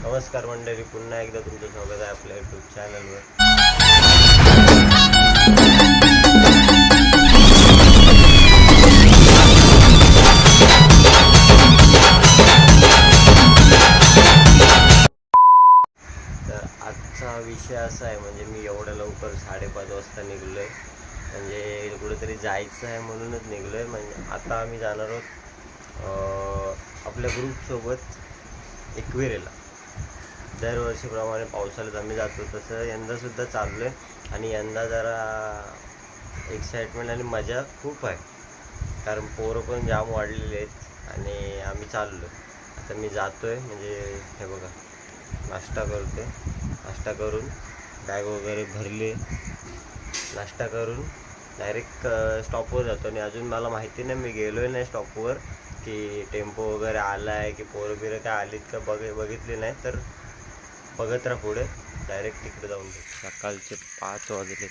नमस्कार मंडळी पुन्हा एकदा तुमचं स्वागत आहे आपल्या यूट्यूब चॅनलवर तर आजचा विषय असा आहे म्हणजे मी एवढ्या लवकर साडेपाच वाजता निघलो आहे म्हणजे कुठेतरी जायचं आहे म्हणूनच निघलो आहे म्हणजे आता आम्ही जाणार आहोत आपल्या ग्रुपसोबत एकविरेला. दरवर्षीप्रमाणे पावसाळ्यात आम्ही जातो. तसं यंदासुद्धा चाललो आहे आणि यंदा जरा एक्साइटमेंट आणि मजा खूप आहे. कारण पोरं पण जाम वाढलेले आहेत आणि आम्ही चाललो आता मी जातो आहे म्हणजे हे बघा नाश्ता करतो नाश्ता करून बॅग वगैरे भरली. नाश्ता करून डायरेक्ट स्टॉपवर जातो. आणि अजून मला माहिती नाही मी गेलो आहे नाही स्टॉपवर की टेम्पो वगैरे आला आहे की पोरं बिरं काय आलीत का बघ बघितली नाही तर बघत राहा पुढे. डायरेक्ट तिकडे जाऊन सकाळचे पाच वाजले.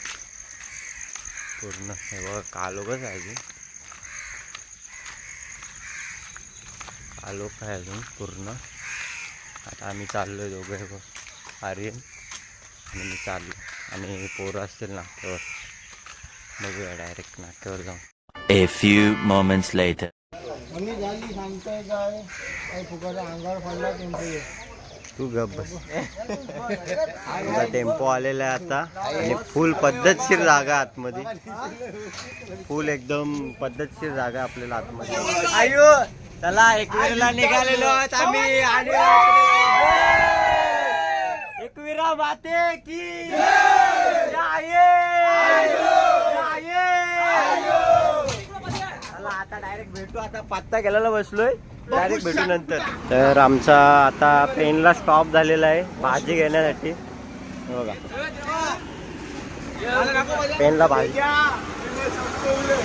पूर्ण. हे बघा कालोगच आहे अजून? कालोख आहे अजून? पूर्ण. आता आम्ही चाललो आहे दोघं हे बघ. आर्यन आणि मी चाललो आणि पोरं असतील नाक्यावर बघूया डायरेक्ट नाक्यावर जाऊन. A few moments later. Mummy झाली सांगताय काय? काय फुकाचा अंगावर पडला. तू गप बस. टेम्पो आलेला आहे आता. आणि फुल पद्धतशीर जागा आतमध्ये. फुल एकदम पद्धतशीर जागा आपल्याला आतमध्ये. आयो चला एकवीरला निघालेलो आहोत आम्ही. आणि एकवीरा माते की आता डायरेक्ट भेटू. आता पत्ता गेलेला बसलोय. डायरेक्ट भेटू नंतर तर आमचा आता पेनला स्टॉप झालेला आहे. भाजी घेण्यासाठी. हे बघा. पेनला भाजी.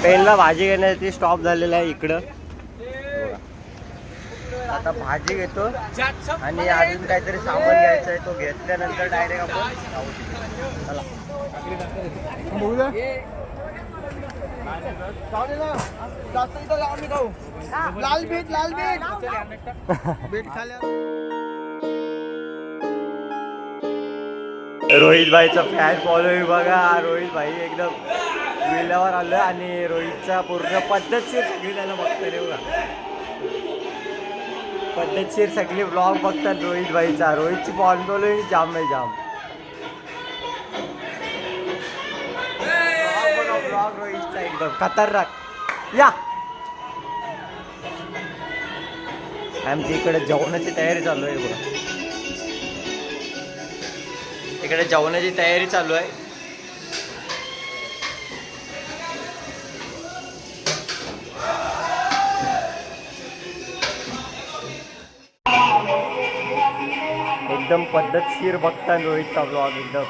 पेनला भाजी घेण्यासाठी स्टॉप झालेला आहे इकडं. बघा. आता भाजी घेतो. आणि अजून काहीतरी सामान घ्यायचं आहे तो घेतल्यानंतर डायरेक्ट आपण. चला. लाल बीट लाल बीट बीट खाल्या रोहित भाईचा फॅन फॉलोई बघा. रोहित भाई एकदम विल्यावर आलं आणि रोहितचा पूर्ण पद्धतशीर सगळी त्याला बघतो रे बघा. पद्धतशीर सगळी ब्लॉग बघतात रोहित भाईचा रोहितची फॉन फॉलोईंग जाम आहे जाम. ब्लॉग रोहितचा एकदम. खतरनाक. या. आमची इकडे जेवणाची तयारी चालू आहे बघा. इकडे जेवणाची तयारी चालू आहे. एकदम पद्धतशीर बघता रोहितचा ब्लॉग एकदम.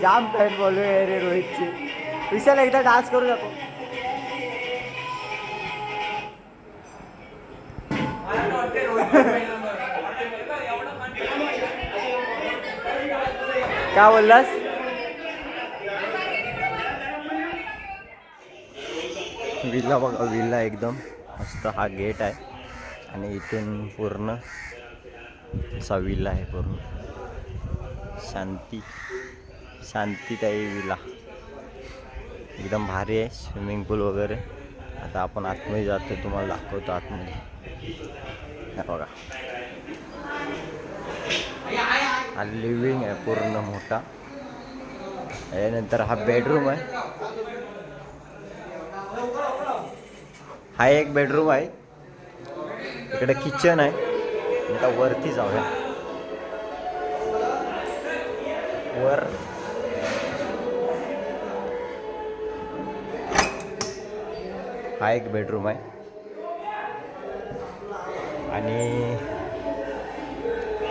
जाम फॅन बोलू आहे रे रोहितची. विशाल एकदा डान्स करू जातो काय बोललास? विल्ला बघा विल्ला एकदम मस्त हा गेट आहे. आणि इथून पूर्ण असा विल्ला आहे पूर्ण. शांती शांतीताई विला. एकदम भारी आहे स्विमिंग पूल वगैरे. आता आपण आतमध्ये जातो तुम्हाला दाखवतो आतमध्ये. बघा. हा लिव्हिंग आहे पूर्ण मोठा. यानंतर हा बेडरूम आहे. हा एक बेडरूम आहे. इकडे किचन आहे. आता वरती जाऊया. वर हा एक बेडरूम आहे. आणि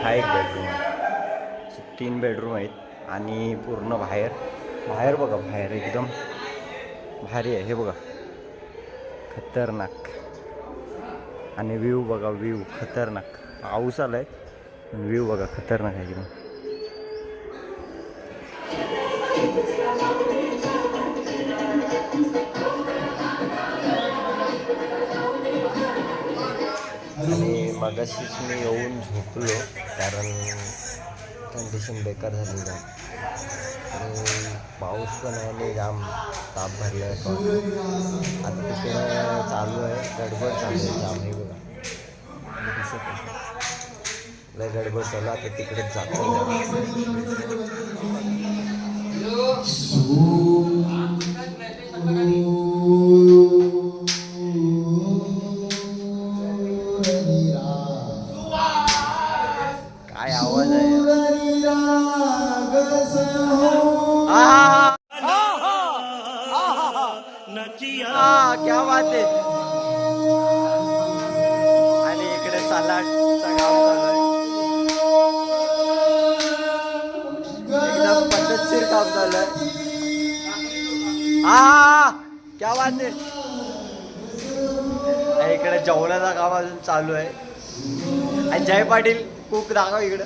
हा एक बेडरूम आहे. तीन बेडरूम आहेत आणि पूर्ण बाहेर बाहेर बघा बाहेर एकदम भारी आहे. हे बघा खतरनाक. आणि व्ह्यू बघा व्ह्यू खतरनाक. पाऊस आला आहे व्ह्यू बघा खतरनाक आहे एकदम. मगाशीच मी येऊन झोपलो कारण कंडिशन बेकार झाली जाम आणि पाऊस पण आहे आणि जाम ताप भरला आहे आता तिकडे चालू आहे गडबड चालू आहे जाम हे बघा. आणि लय गडबड चालू आता तिकडेच जातो. काम चालू आहे हा क्या बात आहे इकडे जेवणाचं काम अजून चालू आहे. आणि जय पाटील कुक दाखव इकडं.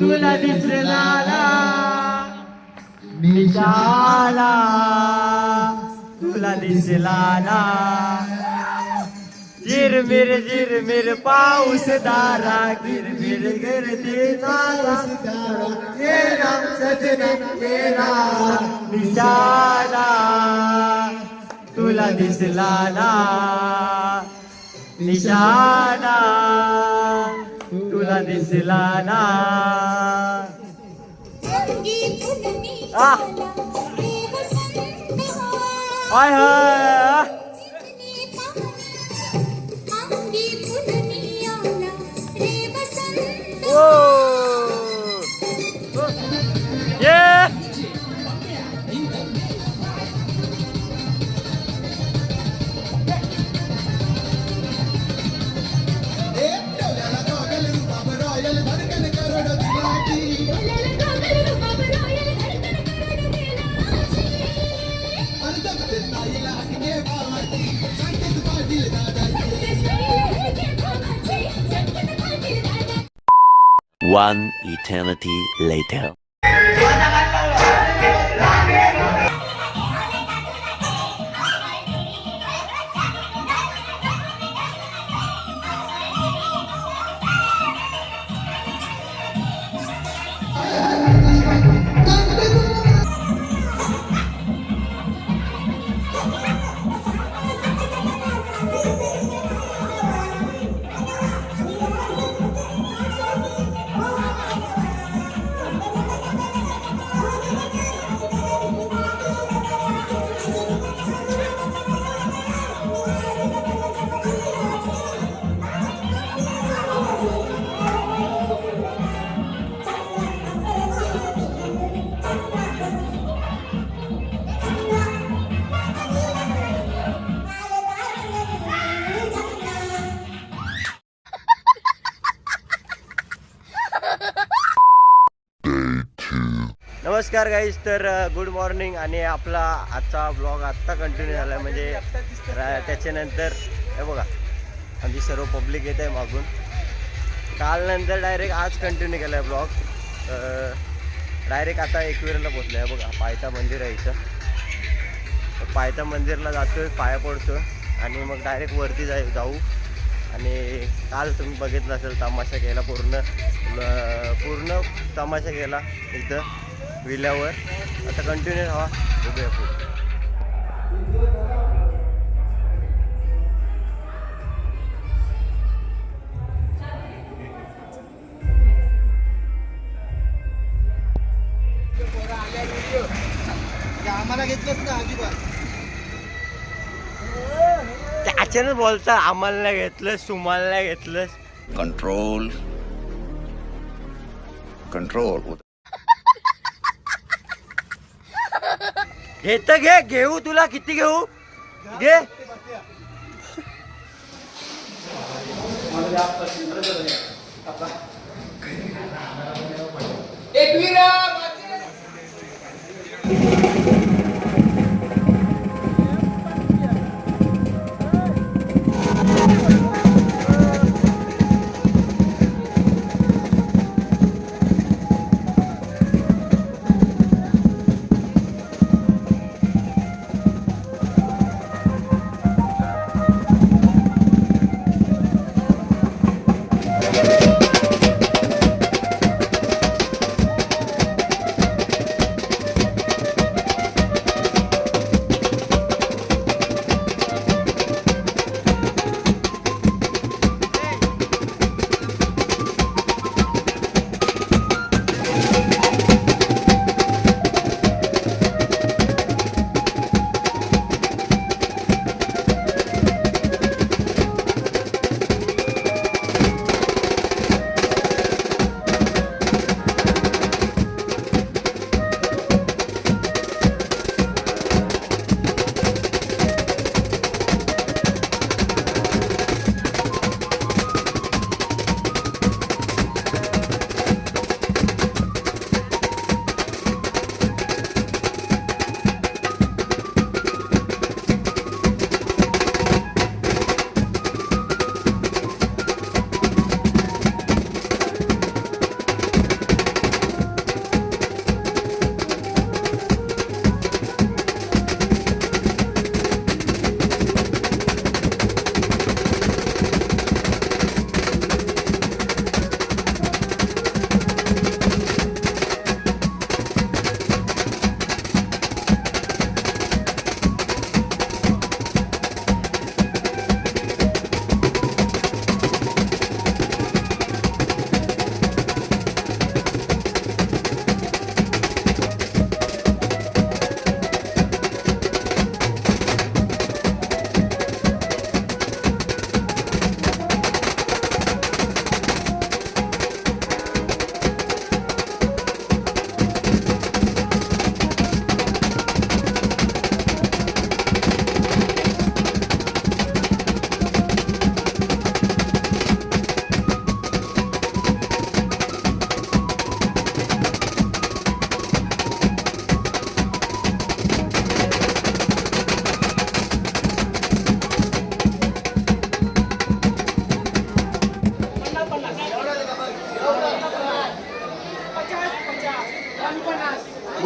तुला दिसला निशाला. तुला दिसला ना झिरमिर झिरमिर पाऊस दारा. गिरमिर हे तेरा निशाला. तुला दिसला ना. निशाना तुला दिसला ना. आ. हाय. One eternity later. नमस्कार गाईज तर गुड मॉर्निंग आणि आपला आजचा ब्लॉग आत्ता कंटिन्यू झाला आहे. म्हणजे त्याच्यानंतर हे बघा आमची सर्व पब्लिक येत आहे मागून. काल नंतर डायरेक्ट आज कंटिन्यू केला आहे ब्लॉग डायरेक्ट आता एकविराला पोचलो आहे बघा पायथा मंदिर आहे इथं. तर पायथा मंदिरला जातोय पाया पडतो आणि मग डायरेक्ट वरती जाय जाऊ. आणि काल तुम्ही बघितलं असेल तमाशा केला पूर्ण. पूर्ण तमाशा केला इथं. विल्यावर आता कंटिन्यू हवा उभे आपण घेतलंच त्याच्यानं बोलता आम्हाला घेतलं तुम्हाला घेतलंस. कंट्रोल कंट्रोल घेत घे घेऊ तुला किती घेऊ? घे.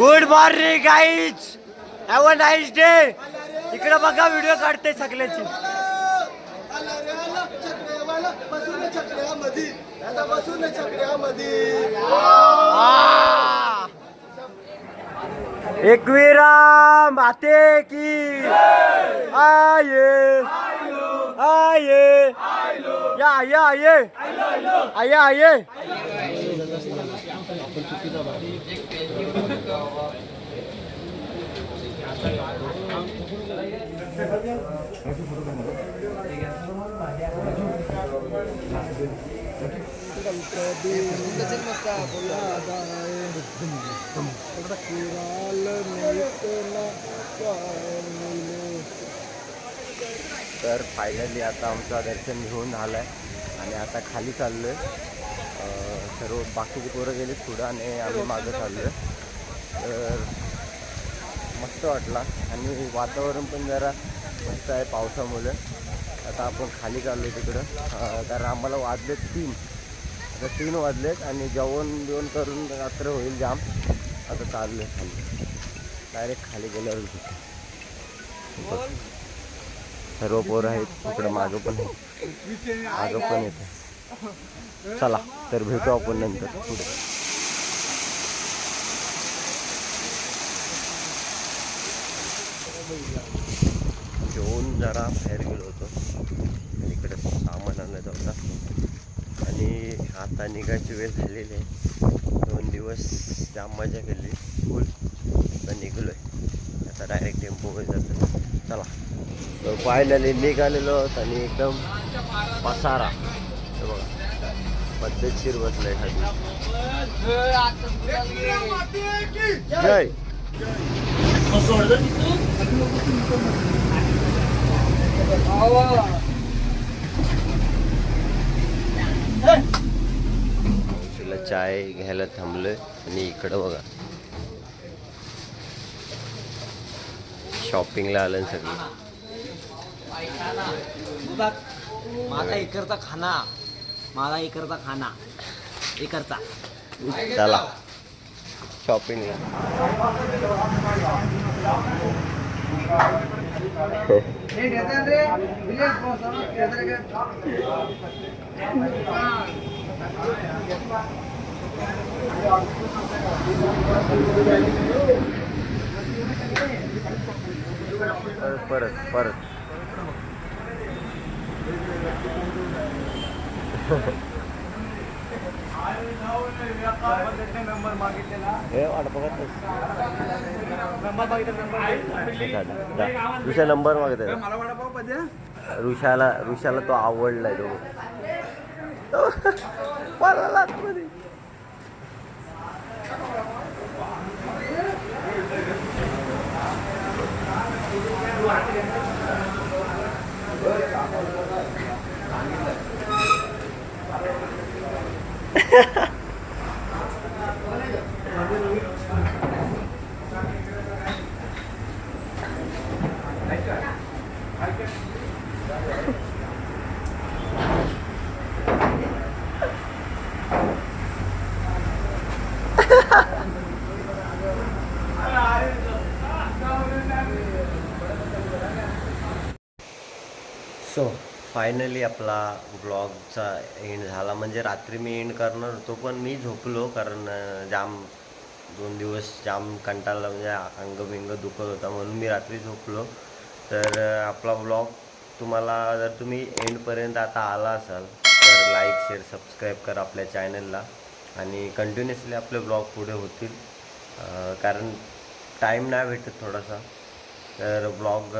Good morning guys have a nice day इकडे बघा व्हिडिओ काढते सगळ्याची. एकवीरा माते की. आये. आये या या ये आये आये तर फायनली आता आमचं दर्शन घेऊन झालं आहे आणि आता खाली चाललो आहे सर्व बाकीचे पोरं गेले पुढं आणि आम्ही मागं चाललो आहे तर मस्त वाटला आणि वातावरण पण जरा मस्त आहे पावसामुळे. आता आपण खाली चाललो आहे तिकडं कारण आम्हाला वाजलेत तीन. आता तीन वाजलेत आणि जेवण बिवण करून रात्र होईल जाम. आता चाललो आहे खाली. डायरेक्ट खाली गेल्यावर भेटू. सर्व पोरं आहेत तिकडं मागं पण आहे मागं पण येत चला तर भेटू आपण नंतर पुढे. जेवण जरा बाहेर गेलो होतो. इकडे सामान आणायचं होता. आणि आता निघायची वेळ झालेली आहे. दोन दिवस जाम मजा केली. फुल. आता निघलो आहे आता डायरेक्ट डायरेक्ट टेम्पोमध्ये जातो. चला. तर फायनली निघालेलो आहोत आणि एकदम पसारा. हे बघा. पद्धतशीर बसलाय खाली जय. तुला चाय घ्यायला थांबलोय. आणि इकडं बघा. शॉपिंगला आलं सगळं. माझा इकडचा खाना. माझा इकडचा खाना. इकडचा. चला. शॉपिंगला परत परत. हे वाट बघत ऋषा नंबर मागत ऋषाला ऋषाला तो आवडलाय तो. पळाला आतमध्ये. सो फायनली आपला ब्लॉगचा एंड झाला. म्हणजे रात्री मी एंड करणार होतो पण मी झोपलो कारण जाम दोन दिवस जाम कंटाळला म्हणजे अंग बिंग दुखत होता म्हणून मी रात्री झोपलो. तर आपला ब्लॉग तुम्हाला जर तुम्ही एंडपर्यंत आता आला असाल तर लाईक शेअर सबस्क्राईब करा आपल्या चॅनलला आणि कंटिन्युअसली आपले ब्लॉग पुढे होतील. कारण टाईम नाही भेटत थोडासा. तर ब्लॉग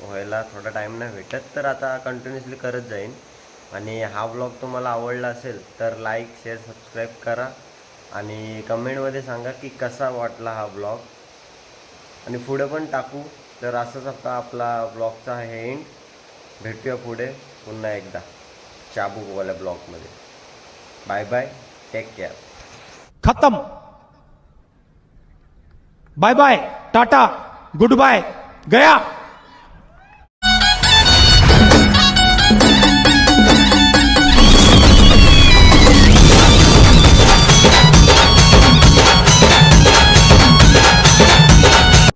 व्हायला थोडा टाईम नाही भेटत तर आता कंटिन्युअसली करत जाईन. आणि हा ब्लॉग तुम्हाला आवडला असेल तर लाईक शेअर सबस्क्राईब करा. आणि कमेंटमध्ये सांगा की कसा वाटला हा ब्लॉग. आणि पुढे पण टाकू तर असंच आता आपला ब्लॉगचा हे एंड भेटूया पुढे पुन्हा एकदा चाबूकवाल्या ब्लॉगमध्ये. बाय बाय टेक केअर खतम. Bye bye tata goodbye गया